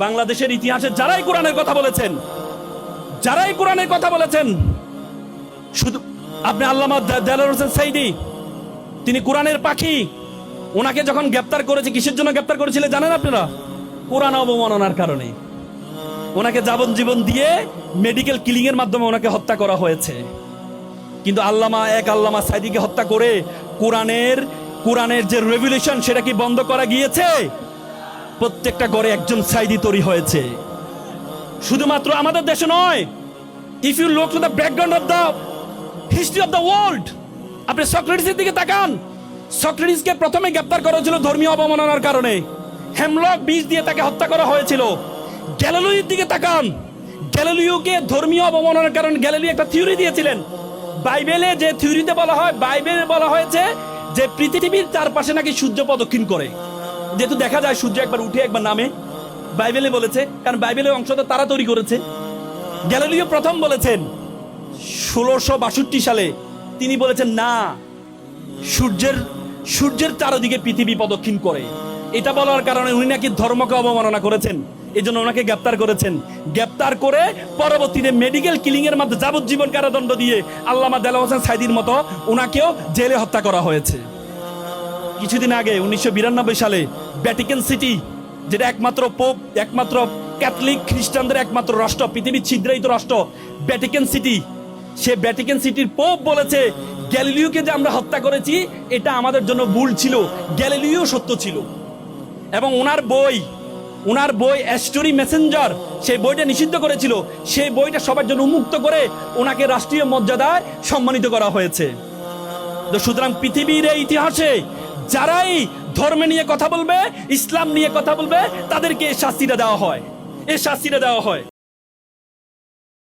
বাংলাদেশের ইতিহাসে যারাই কোরআনের কথা বলেছেন, যারাই কোরআনের কথা বলেছেন, শুধু আপনি আল্লামা দে- দেলোয়ার হোসেন সাইদি, তিনি কোরআনের পাখি, ওনাকে যখন গ্রেপ্তার করেছে, কিসের জন্য গ্রেপ্তার করেছিলেন জানেন আপনারা? কোরআন অবমাননার কারণে। ওনাকে যাবজ্জীবন দিয়ে মেডিকেল কিলিং এর মাধ্যমে ওনাকে হত্যা করা হয়েছে। কিন্তু আল্লামা এক আল্লামা সাইদিকে হত্যা করে কোরআনের কোরআনের যে রেভুলেশন, সেটা কি বন্ধ করা গিয়েছে? প্রত্যেকটা ঘরে একজন সাইদি তৈরি হয়েছে। শুধুমাত্র আমাদের দেশে নয় if you look to the background of the history of the world আপনি সক্রেটিসের দিকে তাকান। সক্রেটিসকে প্রথমে গ্রেপ্তার করা হয়েছিল ধর্মীয় অবমাননার কারণে। হেমলক বীজ দিয়ে তাকে হত্যা করা হয়েছিল। গ্যালিলিওর দিকে তাকান। গ্যালিলিওকে ধর্মীয় অবমাননার কারণে গ্যালিলিও একটা থিওরি দিয়েছিলেন। বাইবেলে যে থিওরিতে বলা হয়, বাইবেলে বলা হয়েছে যে পৃথিবীর চারপাশে নাকি সূর্য প্রদক্ষিণ করে। যেহেতু দেখা যায় সূর্য একবার উঠে, একবার নামে, বাইবেলে বলেছে, কারণ বাইবেলের অংশ তো তারা তৈরি করেছে। গ্যালিলিও প্রথম বলেছেন, ষোলোশো বাষট্টি সালে তিনি বলেছেন, না, সূর্যের সূর্যের চারদিকে পৃথিবী প্রদক্ষিণ করে। এটা বলার কারণে উনি নাকি ধর্মকে অবমাননা করেছেন এই জন্য ওনাকে গ্রেপ্তার করেছেন। গ্রেপ্তার করে পরবর্তীতে মেডিকেল কিলিং এর মাধ্যমে যাবজ্জীবন কারাদণ্ড দিয়ে আল্লামা দেলা হোসেন সাইদির মতো ওনাকেও জেলে হত্যা করা হয়েছে। কিছুদিন আগে, উনিশশো বিরানব্বই সালে ভ্যাটিকান সিটি যেটা একমাত্র পোপ একমাত্র ক্যাথলিক খ্রিস্টানদের একমাত্র রাষ্ট্র, পৃথিবীর ছিদ্রায়িত রাষ্ট্র ভ্যাটিকান সিটি সে ভ্যাটিকান সিটির পোপ বলেছে, গ্যালিলিওকে যে আমরা হত্যা করেছি, এটা আমাদের জন্য ভুল ছিল। গ্যালিলিও সত্য ছিল। এবং ওনার বই ওনার বই অ্যাস্টোরি মেসেঞ্জার সেই বইটা নিষিদ্ধ করেছিল। সেই বইটা সবার জন্য উন্মুক্ত করে ওনাকে রাষ্ট্রীয় মর্যাদায় সম্মানিত করা হয়েছে। সুতরাং পৃথিবীর এই ইতিহাসে যারাই ধর্মে নিয়ে কথা বলবে, ইসলাম নিয়ে কথা বলবে, তাদেরকে এই শাস্তিটা দেওয়া হয়। এই শাস্তিটা দেওয়া হয়।